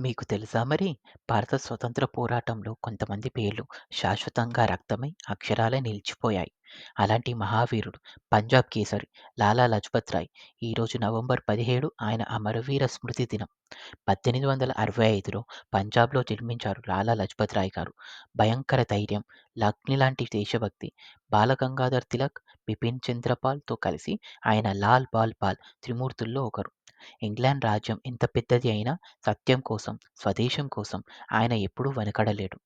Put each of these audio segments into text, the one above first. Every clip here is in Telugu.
మీకు తెలుసా మరి? భారత స్వతంత్ర పోరాటంలో కొంతమంది పేర్లు శాశ్వతంగా రక్తమై, అక్షరాలే నిలిచిపోయాయి. అలాంటి మహావీరుడు పంజాబ్ కేసరి లాలా లజపత్ రాయ్. ఈరోజు నవంబర్ 17 ఆయన అమరవీర స్మృతి దినం. 1865లో పంజాబ్‌లో జన్మించారు లాలా లజపత్ రాయ్ గారు. భయంకర ధైర్యం, అగ్నిలాంటి దేశభక్తి. బాలగంగాధర్ తిలక్, బిపిన్ చంద్రపాల్‌తో కలిసి ఆయన లాల్ బాల్ పాల్ త్రిమూర్తుల్లో ఒకరు. ఇంగ్లాండ్ రాజ్యం ఎంత పెద్దది అయినా సత్యం కోసం, స్వదేశం కోసం ఆయన ఎప్పుడూ వెనకడలేడు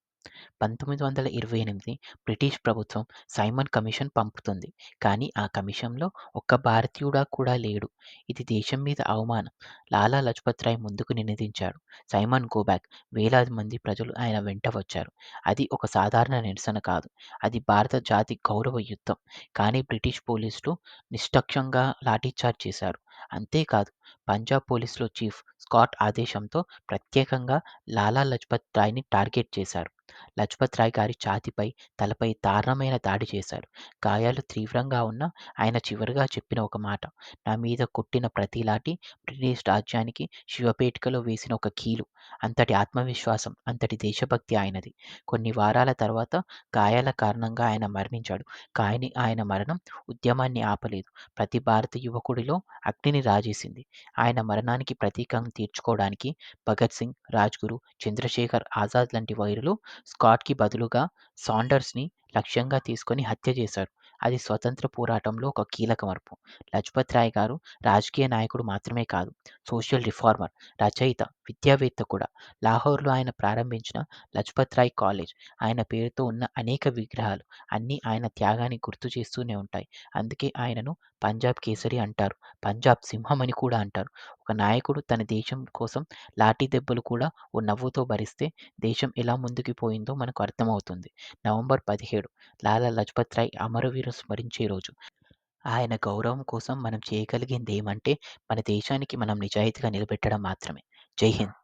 పంతొమ్మిది వందల ఇరవై ఎనిమిది బ్రిటిష్ ప్రభుత్వం సైమన్ కమిషన్ పంపుతుంది. కానీ ఆ కమిషన్‌లో ఒక్క భారతీయుడా కూడా లేడు. ఇది దేశం మీద అవమానం. లాలా లజపత్ రాయ్ ముందుకు నినదించాడు. సైమన్ గోబ్యాక్ వేలాది మంది ప్రజలు ఆయన వెంట వచ్చారు. అది ఒక సాధారణ నిరసన కాదు. అది భారత జాతి గౌరవ యుద్ధం. కానీ బ్రిటిష్ పోలీసులు నిష్కర్షంగా లాఠీచార్జ్ చేశారు. అంతేకాదు పంజాబ్ పోలీసులో చీఫ్ స్కాట్ ఆదేశంతో ప్రత్యేకంగా లాలా లజపత్ రాయ్‌ని టార్గెట్ చేశారు. లజపత్ రాయ్ గారి ఛాతీపై, తలపై దారుణమైన దాడి చేశాడు గాయాలు తీవ్రంగా ఉన్నా ఆయన చివరగా చెప్పిన ఒక మాట 'నా మీద కొట్టిన ప్రతి లాఠీ బ్రిటిష్ రాజ్యానికి శివపేటికలో వేసిన ఒక కీలు' అంతటి ఆత్మవిశ్వాసం, అంతటి దేశభక్తి ఆయనది. కొన్ని వారాల తర్వాత గాయాల కారణంగా ఆయన మరణించాడు. కానీ ఆయన మరణం ఉద్యమాన్ని ఆపలేదు. ప్రతి భారత యువకుడిలో అగ్నిని రాజేసింది. ఆయన మరణానికి ప్రతీకంగా తీర్చుకోవడానికి భగత్ సింగ్, రాజ్‌గురు, చంద్రశేఖర్ ఆజాద్ లాంటి వీరులు స్కాట్‌కి బదులుగా సాండర్స్‌ని లక్ష్యంగా తీసుకొని హత్య చేశారు. అది స్వతంత్ర పోరాటంలో ఒక కీలక మలుపు. లజపత్ రాయ్ గారు రాజకీయ నాయకుడు మాత్రమే కాదు. సోషల్ రిఫార్మర్, రచయిత, విద్యావేత్త కూడా. లాహోర్‌లో ఆయన ప్రారంభించిన లజపత్ రాయ్ కాలేజ్, ఆయన పేరుతో ఉన్న అనేక విగ్రహాలు అన్నీ ఆయన త్యాగాన్ని గుర్తు చేస్తూనే ఉంటాయి. అందుకే ఆయనను పంజాబ్ కేసరి అంటారు. పంజాబ్ సింహం అని కూడా అంటారు. ఒక నాయకుడు తన దేశం కోసం లాఠీ దెబ్బలు కూడా ఓ నవ్వుతో భరిస్తే దేశం ఎలా ముందుకు పోయిందో మనకు అర్థమవుతుంది. నవంబర్ 17 లాలా లజపత్ రాయ్ అమరవీరుని స్మరించే రోజు. ఆయన గౌరవం కోసం మనం చేయగలిగింది ఏమంటే మన దేశానికి మనం నిజాయితీగా నిలబెట్టడం మాత్రమే. జై హింద్.